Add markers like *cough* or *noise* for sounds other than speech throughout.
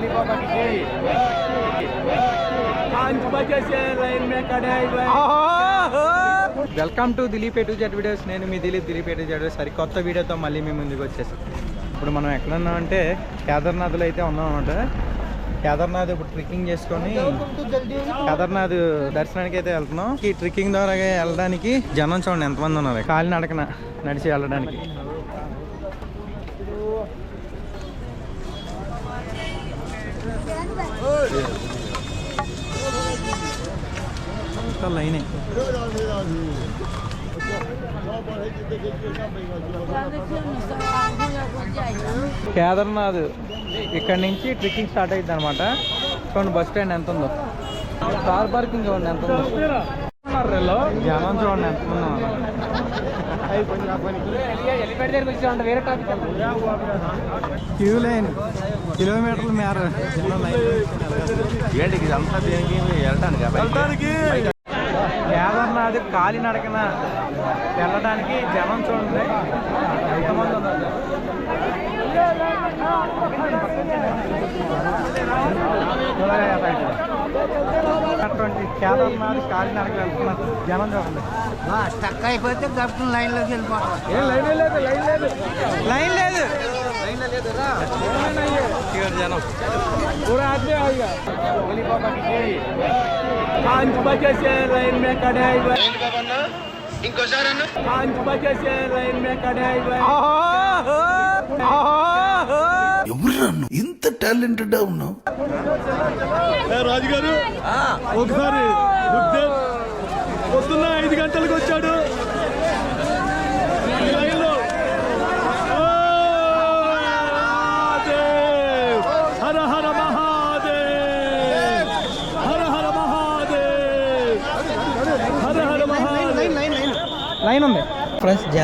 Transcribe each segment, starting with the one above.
भोली बाबा की जय पाँच बजे से लाइन में खड़े हुए వెల్కమ్ టు దిలీప్ ఎటు జెడ్ వీడియోస్ నేను మీ దిలీప్ దిలీప్ ఎటు జెడ్ సరి కొత్త వీడియోతో మళ్ళీ మీ ముందుకు వచ్చేసాం ఇప్పుడు మనం ఎక్కడ ఉన్నామంటే కేదార్నాథ్లో అయితే ఉన్నాం అనమాట కేదార్నాథ్ ఇప్పుడు ట్రెక్కింగ్ చేసుకొని కేదార్నాథ్ దర్శనానికి అయితే వెళ్తున్నాం ఈ ట్రెక్కింగ్ ద్వారా వెళ్ళడానికి జనం చూడండి ఎంతమంది ఉన్నారు కాలి నడకన నడిచి వెళ్ళడానికి లైనే. కేదార్నాథ్ ఇక్కడ నుంచి ట్రెక్కింగ్ స్టార్ట్ అయింది అనమాట చూడండి బస్ స్టాండ్ ఎంత ఉందో కార్ పార్కింగ్ చూడండి ఎంత ఉందో జనం చూడండి ఎంత ఉందో క్యూ లైన్. కిలోమీటర్ల మేర. జనం లైన్ ఏంటి ఇదంతా దేనికి వెళ్ళడానికి కేదార్నాథ్ కాలి నడకన వెళ్ళడానికి జనం చూడండి. ఎంతమంది ఉన్నారు? అటువంటి కేదార్నాథ్ కాలి నడక వెళ్తున్నారు జనం చూడండి స్టక్ అయిపోతే గప్పు లైన్లోకి వెళ్ళిపోతాం ఏం లైన్ లేదు లైన్ లేదు లైన్ లేదు ఇక్కడ జనం పూరా ఆద్మీ ఆయిగా भोली बाबा की जय पाँच बजे से लाइन में खड़े हुए पाँच बजे से लाइन में खड़े हुए నువ్వు ఇంత టాలెంటెడ్ ఉన్నావు. రాజుగారు? ఒకసారి పొద్దున్న ఐదు గంటలకు వచ్చాడు.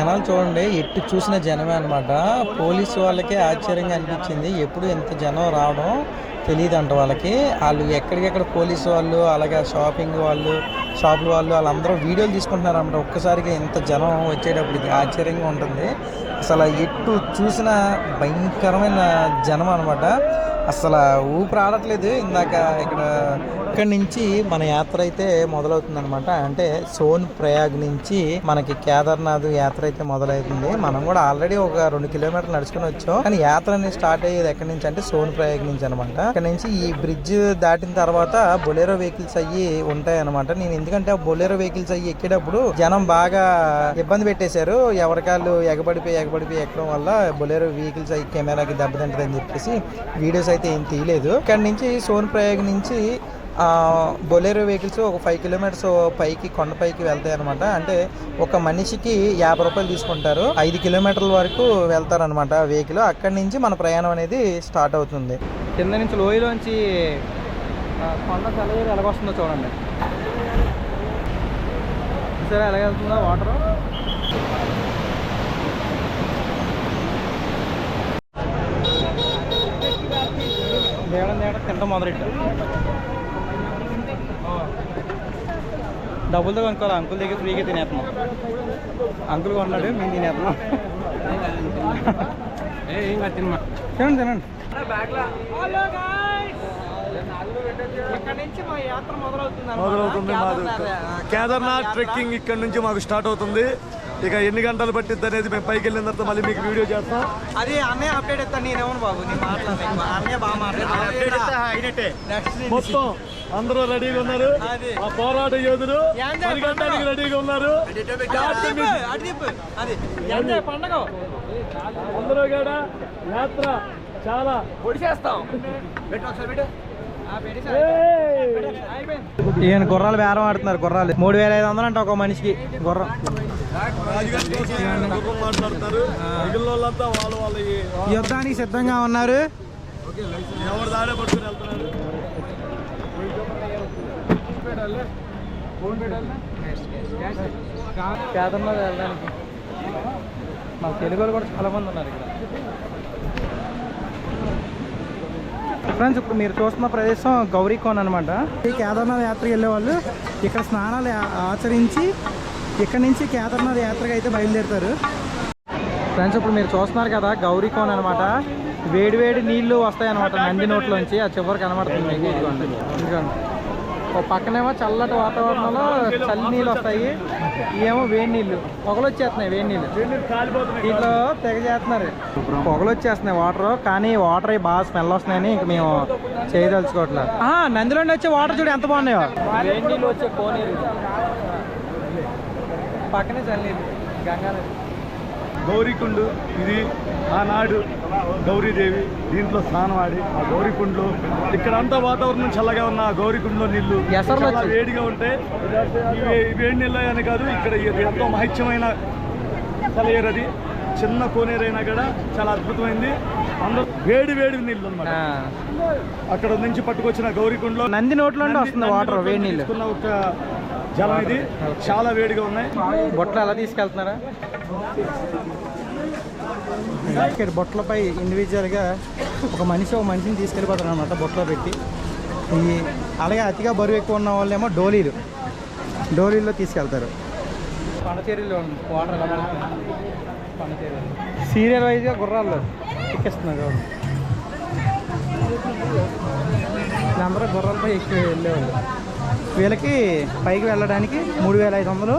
జనాలు చూడండి ఎట్టు చూసిన జనమే అనమాట పోలీసు వాళ్ళకే ఆశ్చర్యంగా అనిపించింది. ఎప్పుడు ఇంత జనం రావడం తెలియదు అంట వాళ్ళకి. వాళ్ళు ఎక్కడికెక్కడ పోలీసు వాళ్ళు అలాగే షాపింగ్ వాళ్ళు షాపుల వాళ్ళు వాళ్ళందరూ వీడియోలు తీసుకుంటున్నారు అన్నమాట ఒక్కసారిగా ఇంత జనం వచ్చేటప్పటికి ఆశ్చర్యంగా ఉంటుంది. అసలు ఎట్టు చూసిన భయంకరమైన జనం అనమాట అసలు ఊపిరి ఆడట్లేదు. ఇందాక ఇక్కడ ఇక్కడి నుంచి మన యాత్ర అయితే మొదలవుతుంది అనమాట అంటే సోన్ ప్రయాగ్ నుంచి మనకి కేదార్నాథ్ యాత్ర అయితే మొదలవుతుంది. మనం కూడా ఆల్రెడీ ఒక రెండు కిలోమీటర్లు నడుచుకుని వచ్చాం. కానీ యాత్ర అనేది స్టార్ట్ అయ్యేది ఎక్కడి నుంచి అంటే సోన్ ప్రయాగ్ నుంచి అనమాట ఇక్కడ నుంచి ఈ బ్రిడ్జ్ దాటిన తర్వాత బొలేరో వెహికల్స్ అయ్యి ఉంటాయి అనమాట నేను ఎందుకంటే ఆ బొలేరో వెహికల్స్ అయ్యి ఎక్కేటప్పుడు జనం బాగా ఇబ్బంది పెట్టేశారు. ఎవరికాళ్ళు ఎగబడిపోయి ఎగబడిపోయి ఎక్కడం వల్ల బొలేరో వెహికల్స్ అయ్యి కెమెరాకి దెబ్బతింటదని చెప్పేసి వీడియోస్ అయితే ఏం తీయలేదు. ఇక్కడ నుంచి సోన్ ప్రయాగ్ నుంచి బొలేరో వెహికల్స్ ఒక ఫైవ్ కిలోమీటర్స్ పైకి కొండపైకి వెళ్తాయి అనమాట అంటే ఒక మనిషికి యాభై రూపాయలు తీసుకుంటారు. ఐదు కిలోమీటర్ల వరకు వెళ్తారనమాట వెహికల్. అక్కడి నుంచి మన ప్రయాణం అనేది స్టార్ట్ అవుతుంది. కింద నుంచి లోయలోంచి కొండ సెలవు ఎలాగొస్తుందో చూడండి. సరే ఎలా వెళ్తుందో వాటర్. దేవడం దేవడం తింటాం మొదలెట్టాం. డబ్బులతో కొనుక్కోవాలి. అంకుల్ దగ్గర ఫ్రీగా తినేస్తున్నాం. అంకుల్ కొన్నాడు మేము తినేస్తున్నాం. తినండి తినండి. మొదలవుతుంది మాది కేదార్నాథ్ ట్రెక్కింగ్ ఇక్కడ నుంచి మాకు స్టార్ట్ అవుతుంది. ఇక ఎన్ని గంటలు పట్టిద్ది అనేది మేము పైకి వెళ్ళిన తర్వాత మళ్ళీ మీకు వీడియో చేస్తాం. అది అన్నయ్య అప్డేట్ ఇస్తాను నేనేమను బాబు నేను మాట్లాడలేదు అన్నయ్య బాగా మొత్తం అందరూ రెడీగా ఉన్నారు. అది. ఆ పోరాట యోధులు రెడీగా ఉన్నారు. పండగ? అందరూ కూడా యాత్ర చాలా ఈయన గుర్రాలు బేరం ఆడుతున్నారు గుర్రాలు. మూడు వేల ఐదు వందలు అంటే ఒక మనిషికి గుర్రం. యుద్ధానికి సిద్ధంగా ఉన్నారు. ఎవరు దాడే వెళ్ళడానికి. మా తెలుగు వాళ్ళు కూడా చాలా మంది ఉన్నారు ఇక్కడ. ఫ్రెండ్స్ ఇప్పుడు మీరు చూస్తున్న ప్రదేశం గౌరీకోన్ అనమాట ఈ కేదార్నాథ్ యాత్రకి వెళ్ళే వాళ్ళు ఇక్కడ స్నానాలు ఆచరించి ఇక్కడ నుంచి కేదార్నాథ్ యాత్రకి అయితే బయలుదేరుతారు. ఫ్రెండ్స్ ఇప్పుడు మీరు చూస్తున్నారు కదా గౌరీకోన్ అనమాట వేడి వేడి నీళ్ళు వస్తాయి అనమాట నంది నోట్లోంచి. ఆ చివరికి కనబడుతుంది మీకు. ఇదిగోండి. ఇదిగోండి. ఒక పక్కనేమో చల్లటి వాతావరణంలో చల్లి నీళ్ళు వస్తాయి. ఏమో వేడి నీళ్ళు. పొగలు వచ్చేస్తున్నాయి వేడి నీళ్ళు. దీంట్లో తెగ చేస్తున్నారు. పొగలు వచ్చేస్తున్నాయి వాటర్ కానీ వాటర్ అవి బాగా స్మెల్ వస్తున్నాయని ఇంక మేము చేయదలుచుకోవట్లేదు. ఆహా, నందిలోండి వచ్చే వాటర్ చూడు ఎంత బాగున్నాయో. వేడి నీళ్ళు వచ్చే కోనీరు. పక్కనే చల్లనీళ్ళు గంగా గౌరీకుండు ఇది ఆనాడు గౌరీదేవి దీంట్లో స్నానం ఆడి ఆ గౌరీకుండలో ఇక్కడ అంతా వాతావరణం చల్లగా ఉన్న ఆ గౌరీకుండలో నీళ్ళు. వేడిగా ఈ వేడి నీళ్ళు అని కాదు ఇక్కడ ఎంతో మహిత్యమైన సెలయేరు అది చిన్న కోనేరైనా కూడా చాలా అద్భుతమైంది అందరూ వేడి వేడి నీళ్ళు అనమాట. అక్కడ నుంచి పట్టుకొచ్చిన గౌరీకుండలో నంది నోట్లో వస్తుంది వాటర్ వేడి నీళ్ళు ఒక జలం ఇది. చాలా వేడిగా ఉన్నాయి. బొట్టలు ఎలా తీసుకెళ్తున్నారా? ఇక్కడ బొట్టలపై ఇండివిజువల్గా ఒక మనిషి ఒక మనిషిని తీసుకెళ్ళిపోతారు అనమాట బొట్టలో పెట్టి. ఈ అలాగే అతిగా బరువు ఎక్కువ ఉన్న వాళ్ళేమో డోలీలు. డోలీల్లో తీసుకెళ్తారు. పండచేరిలో వాటర్ సీరియల్ వైజ్గా గుర్రాల్లో ఎక్కిస్తున్నారు. వీళ్ళందరూ గుర్రాలపై ఎక్కువ వెళ్ళేవాళ్ళు. వీళ్ళకి పైకి వెళ్ళడానికి మూడు వేల ఐదు వందలు.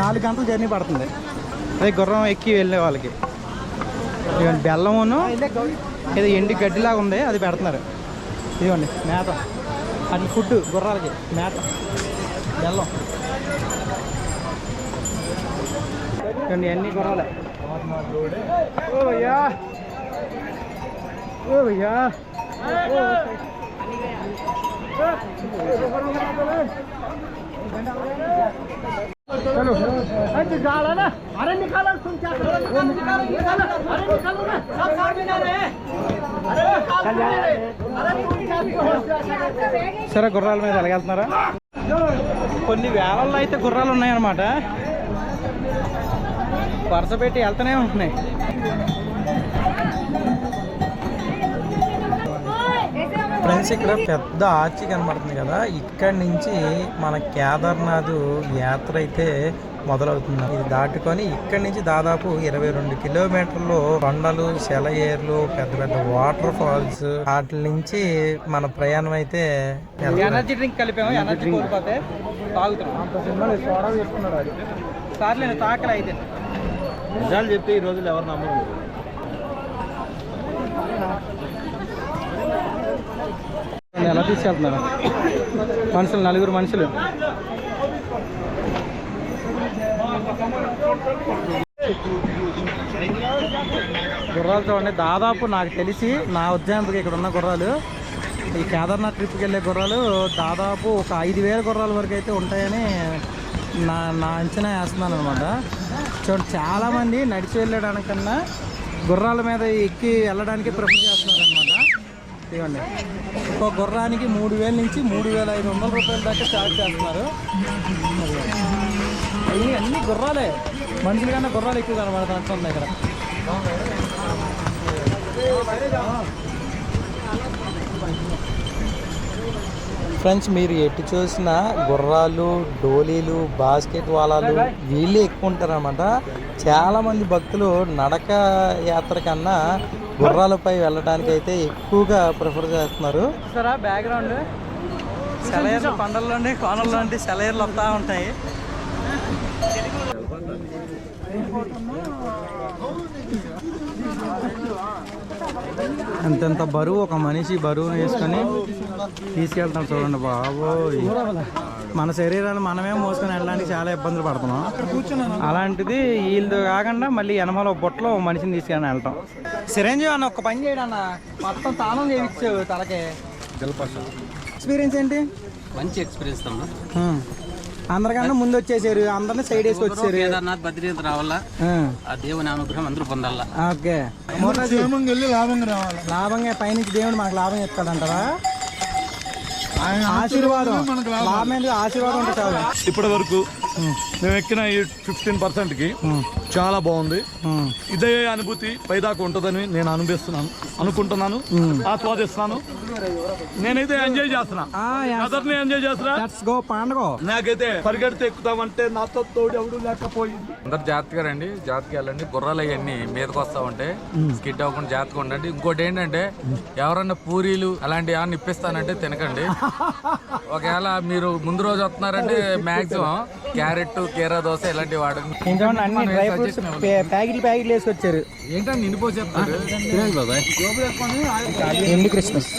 నాలుగు గంటల జర్నీ పడుతుంది. అదే గుర్రం ఎక్కి వెళ్ళే వాళ్ళకి. ఇదిగోండి బెల్లమును ఏదో ఎండి గడ్డిలాగా ఉంది అది పెడుతున్నారు. ఇదిగోండి మేత. అది ఫుడ్ గుర్రాలకి మేత. బెల్లం. ఇదిగోండి అన్ని గుర్రాలే. ఓ భయ్యా ఓ భయ్యా चलो अरे निकाला ना अरे निकालो तुम क्या कर रहे हो निकालो निकालो अरे निकालो ना सब सामने ना रहे अरे సరే గుర్రాల మీద ఎలాగెళ్తున్నారా కొన్ని వేలల్లో అయితే గుర్రాలు ఉన్నాయన్నమాట వరుస పెట్టి వెళ్తూనే ఉంటున్నాయి ఫ్రెండ్స్ ఇక్కడ పెద్ద ఆర్చి కనబడుతుంది కదా. ఇక్కడ నుంచి మన కేదార్నాథ్ యాత్ర అయితే మొదలవుతుంది. ఇది దాటుకొని ఇక్కడ నుంచి దాదాపు ఇరవై రెండు కిలోమీటర్లు కొండలు సెలయేర్లు పెద్ద పెద్ద వాటర్ ఫాల్స్ వాటి నుంచి మన ప్రయాణం అయితే ఎనర్జీ డ్రింక్ కలిపాము ఎనర్జీ కోల్పోతే తాగుతున్నాం. తాకలే అయితే. నిజాలు చెప్తే ఈ రోజులు ఎవరు నమ్మరు? ఎలా తీసుకెళ్తున్నారు? మనుషులు నలుగురు మనుషులు. గుర్రాలు చూడండి దాదాపు నాకు తెలిసి నా ఉద్యానంకి ఇక్కడ ఉన్న గుర్రాలు ఈ కేదార్నాథ్ ట్రిప్కి వెళ్ళే గుర్రాలు దాదాపు ఒక ఐదు వేల గుర్రాల వరకు అయితే ఉంటాయని నా నా అంచనా వేస్తున్నాను అనమాట చూడండి చాలామంది నడిచి వెళ్ళడానికన్నా గుర్రాల మీద ఎక్కి వెళ్ళడానికి ప్రిఫర్ చేస్తున్నారు అనమాట ఇవ్వండి. ఒక గుర్రానికి మూడు వేల నుంచి మూడు వేల ఐదు వందల రూపాయల దాకా ఛార్జ్ చేస్తున్నారు. అవి అన్ని గుర్రాలే. మనుషుల కన్నా గుర్రాలు ఎక్కువ కనబడుతుంది ఇక్కడ ఫ్రెండ్స్ మీరు ఎటు చూసినా గుర్రాలు డోలీలు బాస్కెట్ వాలాలు వీళ్ళే ఎక్కువ ఉంటారనమాట చాలామంది భక్తులు నడక యాత్ర కన్నా గుర్రాలపై వెళ్ళడానికి అయితే ఎక్కువగా ప్రిఫర్ చేస్తున్నారు. సరే బ్యాక్గ్రౌండ్? సెలయర్లు కొండల్లోండి కోనల్లోండి సెలయర్లు వస్తూ ఉంటాయి. అంతంత బరువు ఒక మనిషి బరువును వేసుకొని తీసుకెళ్తాం చూడండి బాబోయ్. మన శరీరాలు మనమే మోసుకొని వెళ్ళడానికి చాలా ఇబ్బందులు పడుతున్నాం. అలాంటిది వీళ్ళు కాకుండా మళ్ళీ ఎనమలో బుట్టలో మనిషిని తీసుకొని వెళ్తాం చిరంజీవి అన్న ఒక పని చేయడం అన్న మొత్తం తానం చేయించావు తలకే. ఎక్స్పీరియన్స్ ఏంటి? మంచి ఎక్స్పీరియన్స్ ఆ. అందరికన్నా ముందు వచ్చేసారు అందరిని సైడ్ వేసి వచ్చారు కేదార్నాథ్ బద్రీనాథ్ రావాలా? ఆ. దేవుని అనుగ్రహం అందరూ పొందాలా? ఓకే. లాభంగా పైనుంచి దేవుడు మనకు లాభం ఇస్తాడంటారా ఆశీర్వాదం. ఉంటే చాలు. ఇప్పటి వరకు మేము ఎక్కిన ఈ ఫిఫ్టీన్ పర్సెంట్కి చాలా బాగుంది. ఇదే అనుభూతి పైదాకా ఉంటుందని నేను అనుభవిస్తున్నాను అనుకుంటున్నాను ఆస్వాదిస్తున్నాను. నేనైతే ఎంజాయ్ చేస్తున్నా. అదర్ని ఎంజాయ్ చేస్తున్నా. లెట్స్ గో పండుగ. నాకైతే పరిగెడితే ఎక్కుతామంటే నాతో తోడు ఎవడు లేకపోయింది. అందరు జాగ్రత్తగా రండి జాగ్రత్తగా వెళ్ళండి. గుర్రాలు అవన్నీ మీదకి వస్తా ఉంటాయి స్కిడ్ అవ్వకుండా జాగ్రత్తగా ఉండండి. ఇంకోటి ఏంటంటే ఎవరన్నా పూరీలు అలాంటి ఏమన్నా ఇప్పిస్తానంటే తినకండి. *laughs* ఒకవేళ మీరు ముందు రోజు వస్తున్నారంటే మాక్సిమం క్యారెట్ కీరా దోశ ఇలాంటివి వాడండి ప్యాకెట్లు ప్యాకెట్లు వేసుకొచ్చారు ఏంటంటే నిండిపోసేస్తారు ఎండి క్రిస్మస్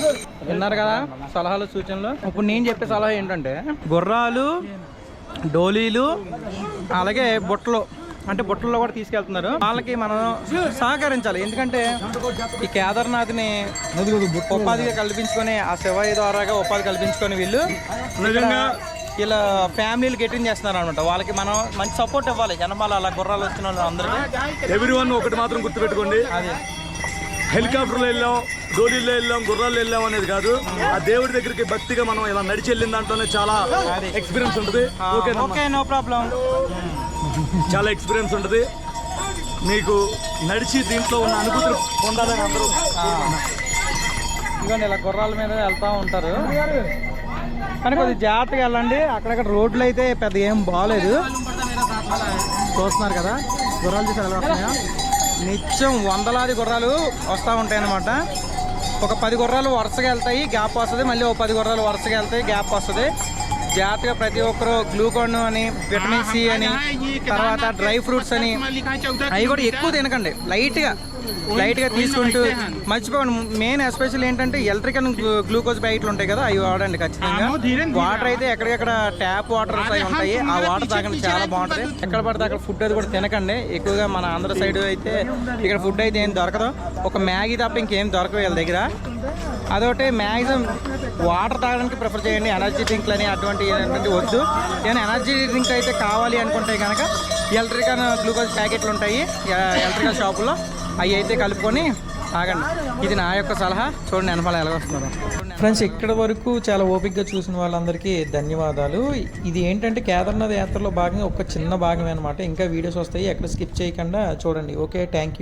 విన్నారు కదా సలహాలు సూచనలు? ఇప్పుడు నేను చెప్పే సలహా ఏంటంటే గుర్రాలు డోలీలు అలాగే బుట్టలు అంటే బుట్టల్లో కూడా తీసుకెళ్తున్నారు. వాళ్ళకి మనం సహకరించాలి. ఎందుకంటే ఈ కేదార్నాథ్ని ఉపాధిగా కల్పించుకొని ఆ శివయ్య ద్వారాగా ఉపాధి కల్పించుకొని వీళ్ళు నిజంగా ఇలా ఫ్యామిలీలు గెటింగ్ చేస్తున్నారు అనమాట వాళ్ళకి మనం మంచి సపోర్ట్ ఇవ్వాలి. జనమాల అలా గుర్రాలు వచ్చిన వాళ్ళు అందరికీ ఎవ్రీ వన్ ఒకటి మాత్రం గుర్తుపెట్టుకోండి. అదే. హెలికాప్టర్లో వెళ్ళాం. డోలీలో వెళ్ళాం గుర్రాల్లో వెళ్ళాం అనేది కాదు. ఆ దేవుడి దగ్గరికి భక్తిగా మనం ఇలా నడిచి వెళ్ళిన దాంట్లోనే చాలా ఎక్స్పీరియన్స్ ఉంటుంది. ఓకే ఓకే నో ప్రాబ్లం చాలా ఎక్స్పీరియన్స్ ఉంటుంది. మీకు నడిచి దీంట్లో ఉన్న అనుభూతులు పొందాలని అందరూ ఇదిగోండి ఇలా గుర్రాల మీద వెళ్తూ ఉంటారు. కానీ కొద్దిగా జాగ్రత్తగా వెళ్ళండి. అక్కడక్కడ రోడ్లు అయితే పెద్ద ఏం బాగాలేదు చూస్తున్నారు కదా గుర్రాలు చూసి వస్తున్నాయో? నిత్యం వందలాది గుర్రాలు వస్తూ ఉంటాయి అన్నమాట ఒక పది గుర్రాలు వరుసగా వెళ్తాయి. గ్యాప్ వస్తుంది. మళ్ళీ ఒక పది గుర్రాలు వరుసగా వెళ్తాయి. గ్యాప్ వస్తుంది. జాగ్రత్తగా ప్రతి ఒక్కరు గ్లూకోన్ అని విటమిన్ సి అని తర్వాత డ్రై ఫ్రూట్స్ అని అవి కూడా ఎక్కువ తినకండి. లైట్గా లైట్గా తీసుకుంటూ మర్చిపోకండి. మెయిన్ ఎస్పెషల్ ఏంటంటే ఎలక్ట్రికల్ గ్లూకోజ్ ప్యాకెట్లు ఉంటాయి కదా అవి వాడండి ఖచ్చితంగా. వాటర్ అయితే ఎక్కడికెక్కడ ట్యాప్ వాటర్ అవి ఉంటాయి. ఆ వాటర్ తాగండి చాలా బాగుంటుంది. ఎక్కడ పడితే అక్కడ ఫుడ్ అది కూడా తినకండి. ఎక్కువగా మన ఆంధ్ర సైడ్ అయితే ఇక్కడ ఫుడ్ అయితే ఏం దొరకదు. ఒక మ్యాగీ తప్ప ఇంకేం దొరకవు వీళ్ళ దగ్గర. అదొకటి మ్యాక్సిమం వాటర్ తాగడానికి ప్రిఫర్ చేయండి. ఎనర్జీ డ్రింక్లు అని అటువంటి ఏంటంటే వద్దు. ఏమైనా ఎనర్జీ డ్రింక్ అయితే కావాలి అనుకుంటే కనుక ఎలక్ట్రికల్ గ్లూకోజ్ ప్యాకెట్లు ఉంటాయి. ఎలక్ట్రికల్ షాపులో అవి అయితే కలుపుకొని తాగండి. ఇది నా యొక్క సలహా. చూడండి వెనకాల ఎలా వస్తున్నారు ఫ్రెండ్స్ ఇక్కడ వరకు చాలా ఓపిక్గా చూసిన వాళ్ళందరికీ ధన్యవాదాలు. ఇది ఏంటంటే కేదార్నాథ్ యాత్రలో భాగంగా ఒక చిన్న భాగమే అనమాట ఇంకా వీడియోస్ వస్తాయి. ఎక్కడ స్కిప్ చేయకుండా చూడండి. Okay thank you